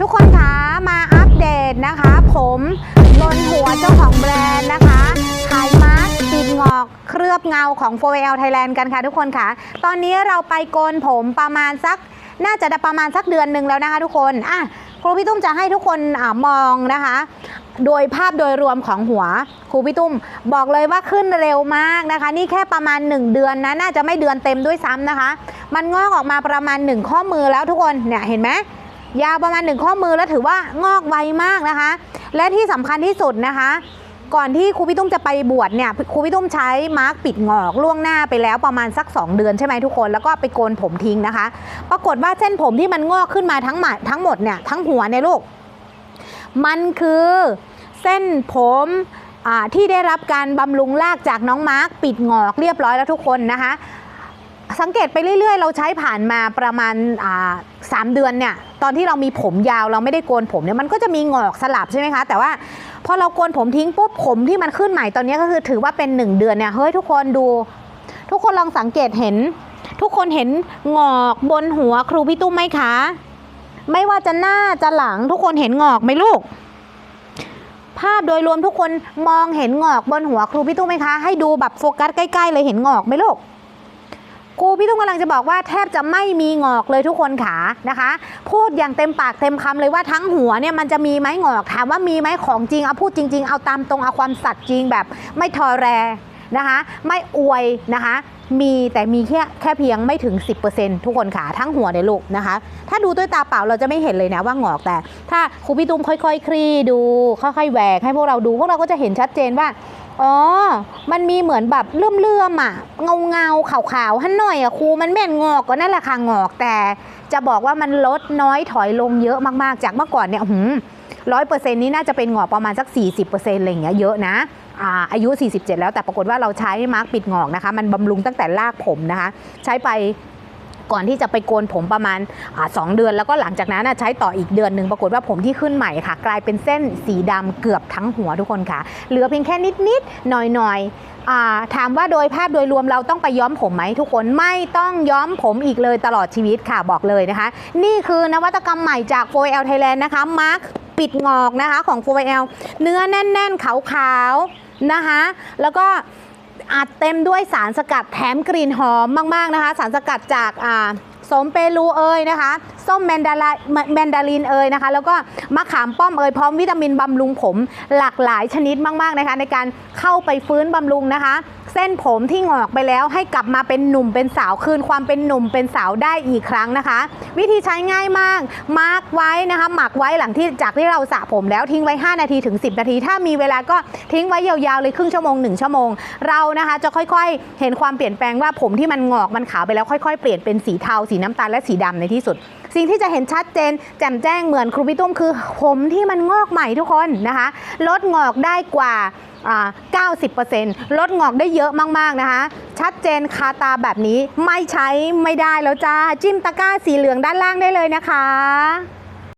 ทุกคนคะมาอัปเดตนะคะ ผมลนหัวเจ้าของแบรนด์นะคะขายมาร์คปิดงอกเคลือบเงาของ f o r l Thailand กันค่ะทุกคนคะตอนนี้เราไปโกนผมประมาณสักน่าจะประมาณสักเดือนหนึ่งแล้วนะคะทุกคนอะครูพี่ตุ้มจะให้ทุกคนอมองนะคะ โดยภาพโดยรวมของหัวครูพี่ตุ้มบอกเลยว่าขึ้นเร็วมากนะคะ นี่แค่ประมาณ 1 เดือนนะ น่าจะไม่เดือนเต็มด้วยซ้ำนะคะ มันงอกออกมาประมาณ 1 ข้อมือแล้วทุกคนเนี่ยเห็นไหม ยาวประมาณ1ข้อมือแล้วถือว่างอกไวมากนะคะ และที่สำคัญที่สุดนะคะ ก่อนที่ครูพี่ตุ้มจะไปบวชเนี่ยครูพี่ตุ้มใช้มาร์กปิดงอกล่วงหน้าไปแล้วประมาณสัก 2 เดือนใช่ไหมทุกคนแล้วก็ไปโกนผมทิ้งนะคะ ปรากฏว่าเส้นผมที่มันงอกขึ้นมาทั้งหมดทั้งหมดเนี่ยทั้งหัวเนี่ยลูกมันคือเส้นผมที่ได้รับการบำรุงรากจากน้องมาร์กปิดงอกเรียบร้อยแล้วทุกคนนะคะ สังเกตไปเรื่อยๆ เราใช้ผ่านมาประมาณ อ่าสามเดือนเนี่ยตอนที่เรามีผมยาวเราไม่ได้โกนผมเนี่ยมันก็จะมีงอกสลับใช่ไหมคะ แต่ว่าพอเราโกนผมทิ้งปุ๊บผมที่มันขึ้นใหม่ตอนนี้ก็คือถือว่าเป็นหนึ่งเดือนเนี่ยเฮ้ยทุกคนดู ทุกคนลองสังเกตเห็น ทุกคนเห็นงอกบนหัวครูพี่ตุ้มไหมคะ ไม่ว่าจะหน้าจะหลังทุกคนเห็นงอกไหมลูก ภาพโดยรวมทุกคนมองเห็นงอกบนหัวครูพี่ตุ้มไหมคะ ให้ดูแบบโฟกัสใกล้ๆเลยเห็นงอกไหมลูก พี่ตุ้มกำลังจะบอกว่าแทบจะไม่มีงอกเลยทุกคนขานะคะ พูดอย่างเต็มปากเต็มคำเลยว่าทั้งหัวเนี่ยมันจะมีไหมงอกถามว่ามีไหมของจริงเอาพูดจริง ๆ เอาตามตรงเอาความสัตย์จริงแบบไม่ทอแรนะคะ ไม่อวยนะคะมีแต่มีแค่แค่เพียงไม่ถึง 10%ทุกคนขาทั้งหัวในลูกนะคะ ถ้าดูด้วยตาเปล่าเราจะไม่เห็นเลยนะว่างอกแต่ ถ้าครูพี่ตุ้มค่อยๆคลี่ดู ค่อยๆแหวกให้พวกเราดูพวกเราก็จะเห็นชัดเจนว่า อ๋อ มันมีเหมือนแบบเลื่อมๆอะ เงาเงาขาวขาวๆหันหน่อยอะครูมันแม่นงอกก็นั่นแหละค่ะงอกแต่จะบอกว่ามันลดน้อยถอยลงเยอะมากๆ จากเมื่อก่อนเนี่ยหืมร้อยเปอร์เซ็นต์นี้น่าจะเป็นงอกประมาณสัก 40%อะไรอย่างเงี้ยเยอะนะอ่าอายุ 47 แล้วแต่ปรากฏว่าเราใช้มาร์กปิดงอกนะคะ มันบำรุงตั้งแต่รากผมนะคะ ใช้ไป ก่อนที่จะไปโกนผมประมาณอาสองเดือน แล้วก็หลังจากนั้นใช้ต่ออีกเดือนหนึ่งปรากฏว่าผมที่ขึ้นใหม่ค่ะ กลายเป็นเส้นสีดำเกือบทั้งหัวทุกคนค่ะ เหลือเพียงแค่นิดๆหน่อยๆถามว่าโดยภาพโดยรวมเราต้องไปย้อมผมไหมทุกคนไม่ต้องย้อมผมอีกเลยตลอดชีวิตค่ะบอกเลยนะคะ นี่คือนวัตกรรมใหม่จาก f o l Thailand นะคะมาร์คปิดงอกนะคะของ f o l เนื้อแน่น ๆ ขาวๆนะคะ แล้วก็ อัดเต็มด้วยสารสกัดแถมกลิ่นหอมมาก ๆ นะคะ สารสกัดจากสมเปรูเอยนะคะ ส้มแมนดาลาแมนดารินเอยนะคะ แล้วก็มะขามป้อมเอยพร้อมวิตามินบำรุงผมหลากหลายชนิดมากๆนะคะ ในการเข้าไปฟื้นบำรุงนะคะ เส้นผมที่งอกไปแล้วให้กลับมาเป็นหนุ่มเป็นสาวคืนความเป็นหนุ่มเป็นสาวได้อีกครั้งนะคะ วิธีใช้ง่ายมาก มาร์กไว้นะคะ หมักไว้หลังที่จากที่เราสระผมแล้วทิ้งไว้ 5 นาทีถึง 10 นาที ถ้ามีเวลาก็ทิ้งไว้ยาวๆเลยครึ่งชั่วโมง 1 ชั่วโมง เรานะคะจะค่อยๆ เห็นความเปลี่ยนแปลงว่าผมที่มันงอกมันขาวไปแล้วค่อยๆ เปลี่ยนเป็นสีเทาสีน้ำตาลและสีดำในที่สุดสิ่งที่จะเห็นชัดเจน แจ่มแจ้งเหมือนครูพี่ตุ้มคือผมที่มันงอกใหม่ทุกคนนะคะ ลดงอกได้กว่าอ่า 90%ลดงอกได้เยอะมากๆนะคะ ชัดเจนคาตาแบบนี้ไม่ใช้ไม่ได้แล้วจ้า จิ้มตะกร้าสีเหลืองด้านล่างได้เลยนะคะ